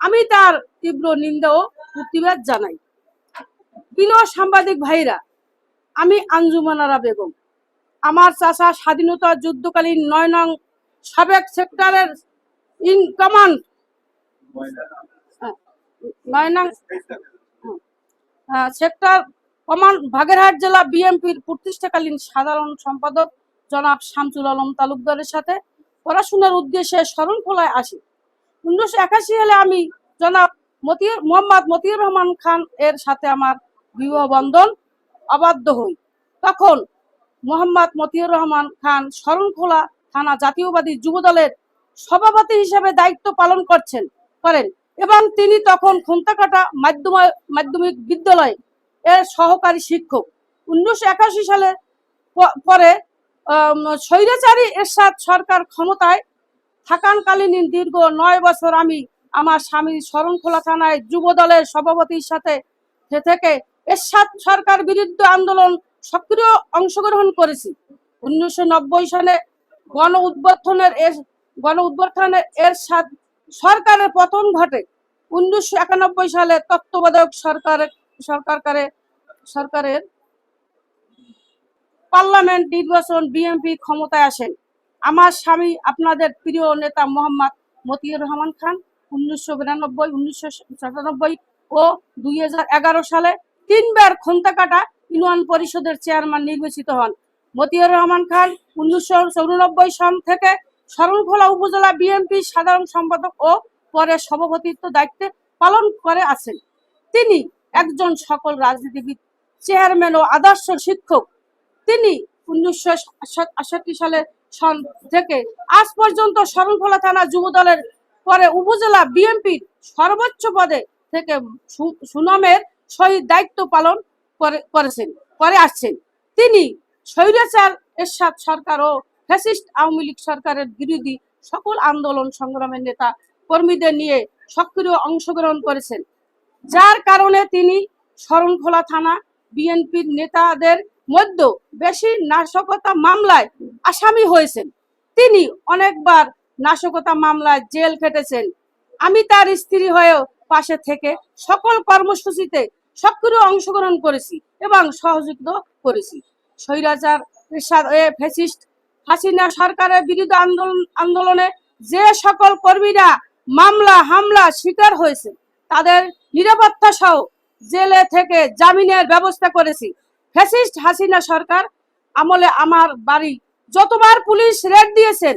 আমি তার তীব্র নিন্দা ও প্রতিবাদ জানাই। প্রিয় সাংবাদিক ভাইরা, আমি আঞ্জুমানারা বেগম। আমার চাচা স্বাধীনতা যুদ্ধকালীন নয় নং সাবেক সেক্টরের ইন কমান্ড। নয় নং সেক্টর কমান্ড বাগেরহাট জেলা বিএমপির প্রতিষ্ঠাকালীন সাধারণ সম্পাদক জনাব শামসুল আলম তালুকদারের সাথে পড়াশোনার উদ্দেশ্যে শরণখোলায় আসি। উনিশশো একাশি সালে আমি জনাব মতির মোহাম্মদ মতিউর রহমান খান এর সাথে আমার বিবাহ বন্ধন আবদ্ধ হই। তখন মোহাম্মদ মতিউর রহমান খান শরণখোলা থানা জাতীয়বাদী যুব দলের সভাপতি হিসেবে দায়িত্ব পালন করছেন, করেন এবং তিনি তখন খুন্তাকাটা মাধ্যমিক বিদ্যালয় এর সহকারী শিক্ষক। উনিশশো একাশি সালে পরে স্বৈরাচারী এরশাদ সরকার ক্ষমতায় থাকানকালীন দীর্ঘ নয় বছর আমি আমার স্বামী শরণখোলা থানায় যুব দলের সভাপতির সাথে থেকে এরশাদ সরকার বিরুদ্ধে আন্দোলন সক্রিয় অংশগ্রহণ করেছি। উনিশশো নব্বই সালে গণ উদ্বোধনের এর, গণ উদ্বোধনের এরশাদ সরকারের পতন ঘটে। উনিশশো একানব্বই সালে তত্ত্বাবধায়ক সরকারের সরকারকারে সরকারের পার্লামেন্ট নির্বাচন বিএনপি ক্ষমতায় আসেন। আমার স্বামী, আপনাদের প্রিয় নেতা মোহাম্মদ মতিউর রহমান খান, উনিশশো বিরানব্বই, উনিশশো সাতানব্বই ও দুই হাজার এগারো সালে তিনবার খন্তাকাটা ইউনিয়ন পরিষদের চেয়ারম্যান নির্বাচিত হন। মতিউর রহমান খান উনিশশো চৌরানব্বই সন থেকে শরণখোলা উপজেলা বিএনপি সাধারণ সম্পাদক ও পরে সভাপতিত্ব দায়িত্বে পালন করে আছেন। তিনি একজন সকল রাজনীতিবিদ, চেয়ারম্যান ও আদর্শ শিক্ষক। তিনি উনিশশো আটষট্টি সালে থেকে আজ পর্যন্ত শরণখোলা থানা যুব দলের পরে উপজেলা বিএনপির সর্বোচ্চ পদে থেকে সুনামের সহিত দায়িত্ব পালন করেছেন, করে আসছেন। তিনি স্বৈরাচার এরশাদ সরকার ও ফ্যাসিস্ট আওয়ামী লীগ সরকারের বিরোধী সকল আন্দোলন সংগ্রামের নেতা কর্মীদের নিয়ে সক্রিয় অংশগ্রহণ করেছেন। যার কারণে তিনি শরণখোলা থানা বিএনপির নেতাদের মধ্যে বেশি নাশকতা মামলায় আসামি হয়েছেন। তিনি অনেকবার নাশকতা মামলায় জেল খেটেছেন। আমি তার স্ত্রী হয়েও পাশে থেকে সকল কর্মসূচিতে সক্রিয় অংশগ্রহণ করেছি এবং সহযোগিতা করেছি। স্বৈরাচার ফ্যাসিস্ট, হাসিনা সরকারের বিরুদ্ধে আন্দোলন, আন্দোলনে যে সকল কর্মীরা মামলা, হামলা শিকার হয়েছে তাদের নিরাপত্তা সহ জেলে থেকে জামিনের ব্যবস্থা করেছি। ফ্যাসিস্ট হাসিনা সরকার আমলে আমার বাড়ি। যতবার পুলিশ রেড দিয়েছেন,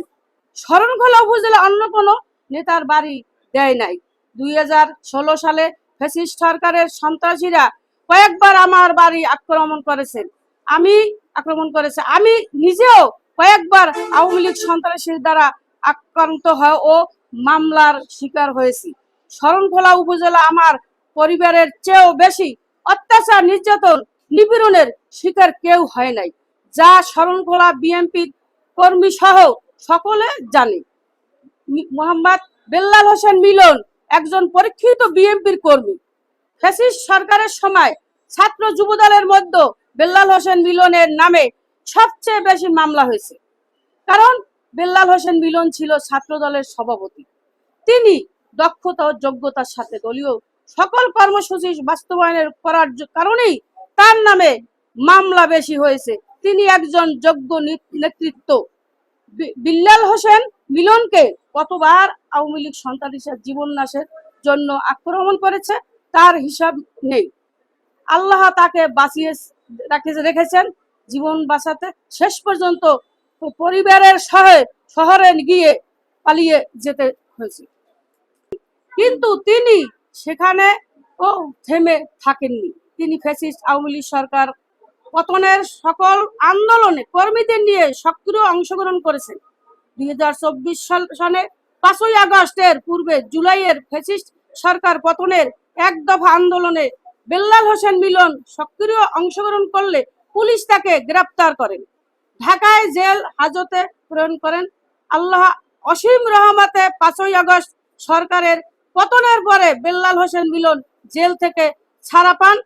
শরণখোলা উপজেলা অন্য কোনো নেতার বাড়ি দেয় নাই। দুই হাজার ষোলো সালে ফ্যাসিস্ট সরকারের সন্ত্রাসীরা কয়েকবার আমার বাড়ি আক্রমণ করেছেন। আমি আক্রমণ করেছে। আমি নিজেও কয়েকবার আওয়ামী লীগ সন্ত্রাসীর দ্বারা আক্রান্ত হয় ও মামলার শিকার হয়েছি। শরণখোলা উপজেলা আমার পরিবারের চেয়েও বেশি অত্যাচার, নির্যাতন নিপীড়নের শিকার কেউ হয় নাই। যা শরণখোলা বিএনপির কর্মী সহ সকলে জানে। মোহাম্মদ বেল্লাল হোসেন মিলন একজন পরীক্ষিত বিএনপির কর্মী। ফ্যাসিস্ট সরকারের সময় ছাত্র যুবদলের মধ্যে বেল্লাল হোসেন মিলনের নামে সবচেয়ে বেশি মামলা হয়েছে। কারণ বেল্লাল হোসেন মিলন ছিল ছাত্র দলের সভাপতি। তিনি দক্ষতা ও যোগ্যতার সাথে দলীয় সকল কর্মসূচি বাস্তবায়নের করার কারণেই তার নামে মামলা বেশি হয়েছে। তিনি একজন যোগ্য নেতৃত্ব। বিল্লাল হোসেন মিলনকে কতবার আওয়ামী লীগ সন্ত্রাসীর জীবন নাশের জন্য আক্রমণ করেছে, তার হিসাব নেই। আল্লাহ তাকে বাঁচিয়ে রাখে- রেখেছেন জীবন বাঁচাতে। শেষ পর্যন্ত পরিবারের শহরে শহরে গিয়ে পালিয়ে যেতে হয়েছে। কিন্তু তিনি সেখানে ও থেমে থাকেননি। তিনি ফ্যাসিস্ট আওয়ামী লীগ সরকার পতনের সকল আন্দোলনে কর্মীদের নিয়ে সক্রিয় অংশগ্রহণ করেছেন। দুই হাজার চব্বিশ সনে পাঁচই আগস্টের পূর্বে জুলাইয়ের ফ্যাসিস্ট সরকার পতনের এক দফা আন্দোলনে বেল্লাল হোসেন মিলন সক্রিয় অংশগ্রহণ করলে পুলিশ তাকে গ্রেপ্তার করেন। ঢাকায় জেল হাজতে প্রেরণ করেন আল্লাহ অসীম রহমতে পাঁচই আগস্ট সরকারের পতনের পরে বেল্লাল হোসেন মিলন জেল থেকে ছাড়া পান।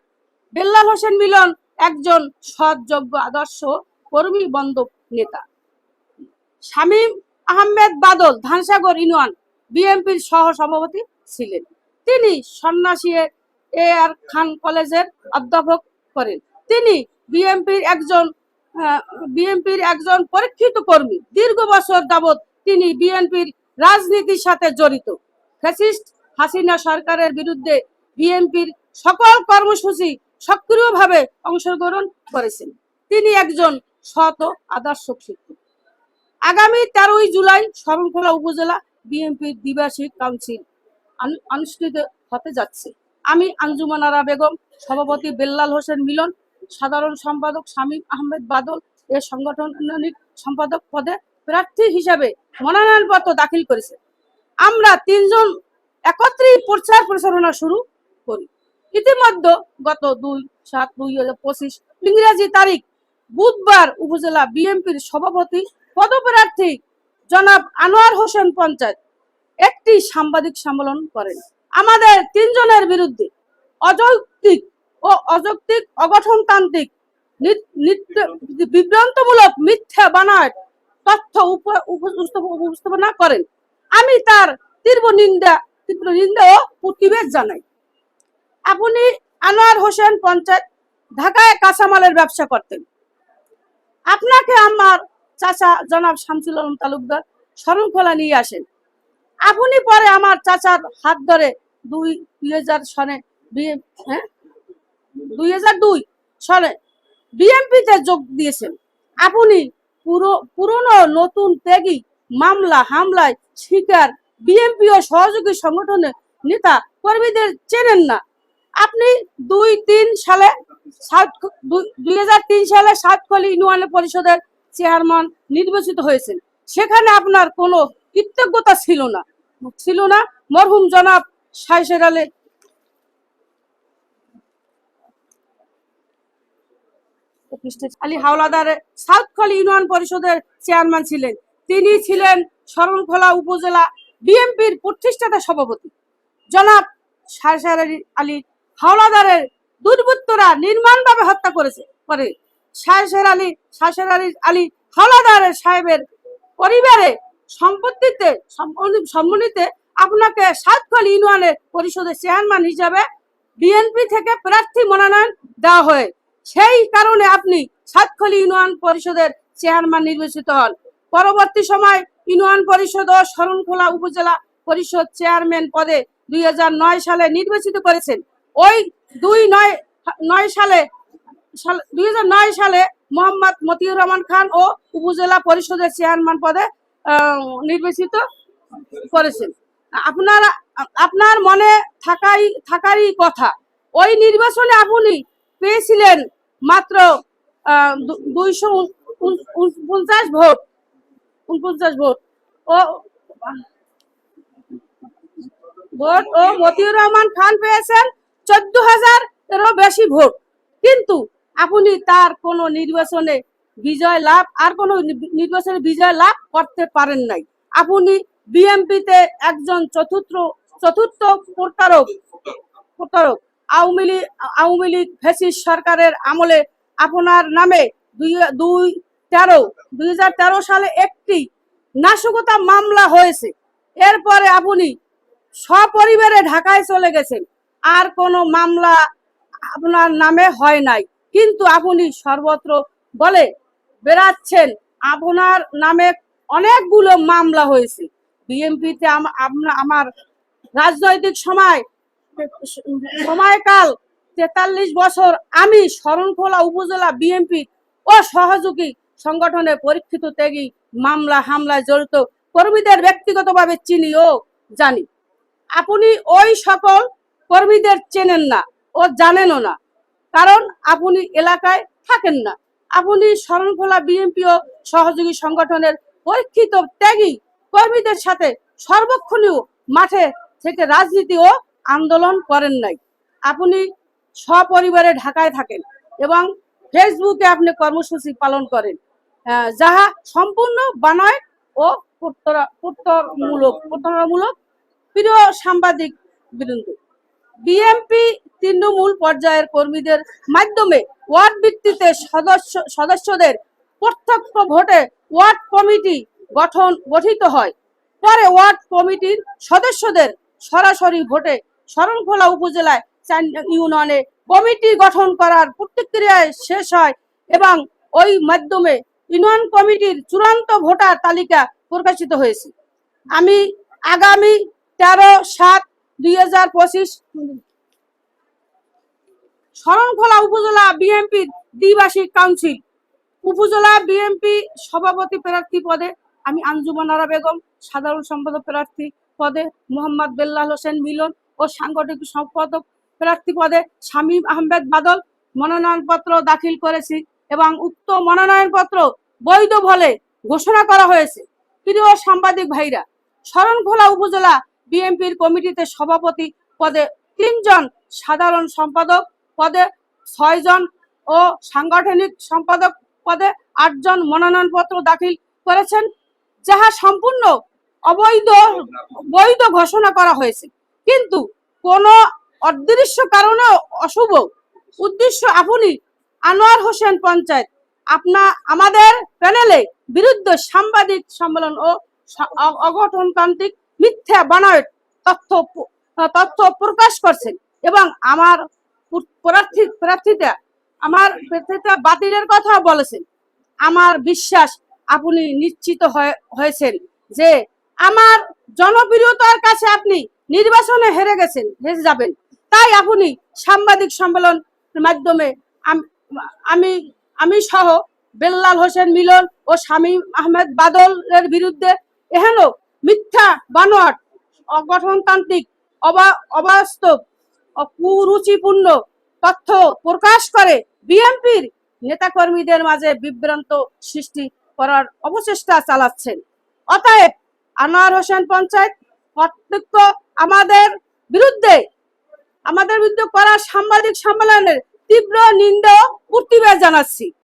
বেল্লাল হোসেন মিলন একজন সৎযোগ্য আদর্শ কর্মী বন্ধব নেতা। শামীম আহমেদ বাদল, ধানসাগর ইউনিয়ন বিএনপির সহ সভাপতি ছিলেন। তিনি সন্ন্যাসী এ আর খান কলেজের অধ্যাপক করেন। তিনি বিএনপির একজন বিএনপির একজন পরীক্ষিত কর্মী। দীর্ঘ বছর যাবৎ তিনি বিএনপির রাজনীতির সাথে জড়িত। ফ্যাসিস্ট হাসিনা সরকারের বিরুদ্ধে বিএনপির সকল কর্মসূচি সক্রিয়ভাবে অংশগ্রহণ করেছেন। তিনি একজন শত আদর্শ শিক্ষক। আগামী তেরোই জুলাই শরণখোলা উপজেলা বিএনপির দ্বিবার্ষিক কাউন্সিল অনুষ্ঠিত হতে যাচ্ছে। আমি আঞ্জুমানারা বেগম, সভাপতি বেল্লাল হোসেন মিলন, সাধারণ সম্পাদক শামীম আহমেদ বাদল এর সাংগঠনিক সম্পাদক পদে প্রার্থী হিসাবে মনোনয়নপত্র দাখিল করেছে। আমরা তিনজন একত্রেই প্রচার প্রচারণা শুরু করি। ইতিমধ্যে গত দুই, সাত, দুই হাজার পঁচিশ ইংরেজি তারিখ বুধবার উপজেলা বিএনপির সভাপতি, পদপ্রার্থী জনাব আনোয়ার হোসেন পঞ্চায়েত একটি সাংবাদিক সম্মেলন করেন। আমাদের তিনজনের বিরুদ্ধে অযৌক্তিক ও অযৌক্তিক, অগঠনতান্ত্রিক বিভ্রান্তমূলক মিথ্যা বানায় তথ্য উপ- উপ- উপস্থাপনা করেন। আমি তার তীব্র নিন্দা তীব্র নিন্দা ও প্রতিবেদ জানাই। আপনি আনোয়ার হোসেন পঞ্চায়েত, ঢাকায় কাঁচামালের ব্যবসা করতেন। আপনাকে আমার চাচা জনাব শামসুল আলম তালুকদার শরণখোলা নিয়ে আসেন। আপনি পরে আমার চাচার হাত ধরে দুই দুই হাজার সনে হ্যাঁ? দুই হাজার দুই সনে বিএনপিতে যোগ দিয়েছেন। আপনি পুরো, পুরনো নতুন ত্যাগী, মামলা, হামলায় শিকার, বিএনপি ও সহযোগী সংগঠনের নেতা কর্মীদের চেনেন না। আপনি দুই, তিন সালে সাত, দুই সালে সাতকলি ইউনিয়ন পরিষদের চেয়ারম্যান নির্বাচিত হয়েছেন। সেখানে আপনার কোনো কৃতজ্ঞতা ছিল না। ছিল না। মরহুম জনাব সাইসের আলে। আলী হাওলাদার সাউথখলি ইউনিয়ন পরিষদের চেয়ারম্যান ছিলেন। তিনি ছিলেন শরণখোলা উপজেলা বিএনপির প্রতিষ্ঠাতা সভাপতি। জনাব সাইসের আলী হাওলাদারের দুর্বৃত্তরা নির্মাণভাবে হত্যা করেছে। করে শাহের আলী শাহের আলী আলী হাওলাদারের সাহেবের পরিবারে সম্পত্তিতে সম্মানিতে আপনাকে সাতকল ইউনিয়নের পরিষদের চেয়ারম্যান হিসাবে বিএনপি থেকে প্রার্থী মনোনয়ন দেওয়া হয়। সেই কারণে আপনি সাতখলি ইউনিয়ন পরিষদের চেয়ারম্যান নির্বাচিত হন। পরবর্তী সময় ইউনিয়ন পরিষদ ও শরণখোলা উপজেলা পরিষদ চেয়ারম্যান পদে দুই হাজার নয় সালে নির্বাচিত করেছেন। ওই দুই নয় নয় সালে দুই নয় সালে মোহাম্মদ মতিউর রহমান খান ও উপজেলা পরিষদের চেয়ারম্যান পদে নির্বাচিত করেছেন। আপনারা, আপনার মনে থাকাই, থাকারই কথা, ওই নির্বাচনে আপনি পেয়েছিলেন মাত্র দুইশো উনপঞ্চাশ ভোট উনপঞ্চাশ ভোট। ও ভোট ও মতিউর রহমান খান পেয়েছেন চোদ্দ হাজার এরও বেশি ভোট। কিন্তু আপনি তার কোনো নির্বাচনে বিজয় লাভ আর কোনো নির্বাচনে বিজয় লাভ করতে পারেন নাই। আপনি বিএমপিতে একজন চতুর্থ চতুর্থ প্রতারক প্রতারক, আওয়ামী লীগ আওয়ামী লীগ ফ্যাসিস্ট সরকারের আমলে আপনার নামে দুই দুই তেরো, দুই সালে একটি নাশকতা মামলা হয়েছে। এরপরে আপনি সপরিবারে ঢাকায় চলে গেছেন। আর কোনো মামলা আপনার নামে হয় নাই। কিন্তু আপনি সর্বত্র বলে বেড়াচ্ছেন, আপনার নামে অনেকগুলো মামলা হয়েছে। বিএনপিতে আমার রাজনৈতিক সময়, সময়কাল তেতাল্লিশ বছর আমি শরণখোলা উপজেলা বিএনপি ও সহযোগী সংগঠনের পরীক্ষিত ত্যাগী মামলা হামলায় জড়িত কর্মীদের ব্যক্তিগতভাবে চিনি ও জানি। আপনি ওই সকল কর্মীদের চেনেন না ও জানেনও না। কারণ আপনি এলাকায় থাকেন না। আপনি শরণখোলা বিএনপি ও সহযোগী সংগঠনের পরীক্ষিত ত্যাগী কর্মীদের সাথে সর্বক্ষণীয় মাঠে থেকে রাজনীতি ও আন্দোলন করেন নাই। আপনি সপরিবারে ঢাকায় থাকেন এবং ফেসবুকে আপনি কর্মসূচি পালন করেন। যাহা সম্পূর্ণ বানয় ও প্রত্যরমূলক প্রতারণামূলক প্রিয় সাংবাদিক বৃন্দ বিএমপি তৃণমূল পর্যায়ের কর্মীদের মাধ্যমে ওয়ার্ড ভিত্তিতে সদস্য, সদস্যদের প্রত্যক্ষ ভোটে ওয়ার্ড কমিটি গঠন, গঠিত হয়। পরে ওয়ার্ড কমিটির সদস্যদের সরাসরি ভোটে শরণখোলা উপজেলায় ইউনিয়নে কমিটি গঠন করার প্রতিক্রিয়ায় শেষ হয় এবং ওই মাধ্যমে ইউনিয়ন কমিটির চূড়ান্ত ভোটার তালিকা প্রকাশিত হয়েছে। আমি আগামী তেরো সাত শরণখোলা উপজেলা দ্বিবার্ষিক কাউন্সিল। উপজেলা বিএনপি সভাপতি প্রার্থী পদে আমি আঞ্জুমানারা বেগম, সাধারণ সম্পাদক প্রার্থী পদে মোহাম্মদ বেল্লাল হোসেন মিলন ও সাংগঠনিক সম্পাদক প্রার্থী পদে শামীম আহমেদ বাদল মনোনয়নপত্র দাখিল করেছি এবং উক্ত মনোনয়নপত্র বৈধ বলে ঘোষণা করা হয়েছে। প্রিয় সাংবাদিক ভাইরা, শরণখোলা উপজেলা বিএনপির কমিটিতে সভাপতি পদে তিনজন সাধারণ সম্পাদক পদে ছয়জন ও সাংগঠনিক সম্পাদক পদে আটজন মনোনয়নপত্র দাখিল করেছেন, যাহা সম্পূর্ণ অবৈধ, বৈধ ঘোষণা করা হয়েছে। কিন্তু কোন অদৃশ্য কারণে অশুভ উদ্দেশ্য আপনি আনোয়ার হোসেন পঞ্চায়েত, আপনা আমাদের প্যানেলে বিরুদ্ধে সাংবাদিক সম্মেলন ও অগঠনতান্ত্রিক মিথ্যা বানায় তথ্য তথ্য প্রকাশ করছেন এবং আমার প্রার্থী প্রার্থীতা আমার প্রার্থীটা বাতিলের কথা বলেছেন আমার বিশ্বাস আপনি নিশ্চিত হয়ে- হয়েছেন যে আমার জনপ্রিয়তার কাছে আপনি নির্বাচনে হেরে গেছেন, হেরে যাবেন। তাই আপনি সাংবাদিক সম্মেলন মাধ্যমে আম- আমি আমি সহ বেল্লাল হোসেন মিলন ও শামীম আহমেদ বাদলের বিরুদ্ধে এহেন মিথ্যা, বানোয়াট, অগঠনতান্ত্রিক, অবা, অবাস্তব কুরুচিপূর্ণ তথ্য প্রকাশ করে বিএনপির নেতাকর্মীদের মাঝে বিভ্রান্ত সৃষ্টি করার অপচেষ্টা চালাচ্ছেন। অতএব আনোয়ার হোসেন পঞ্চায়েত কর্তৃত্ব আমাদের বিরুদ্ধে আমাদের বিরুদ্ধে করা সাংবাদিক সম্মেলনের তীব্র নিন্দা প্রতিবাদ জানাচ্ছি।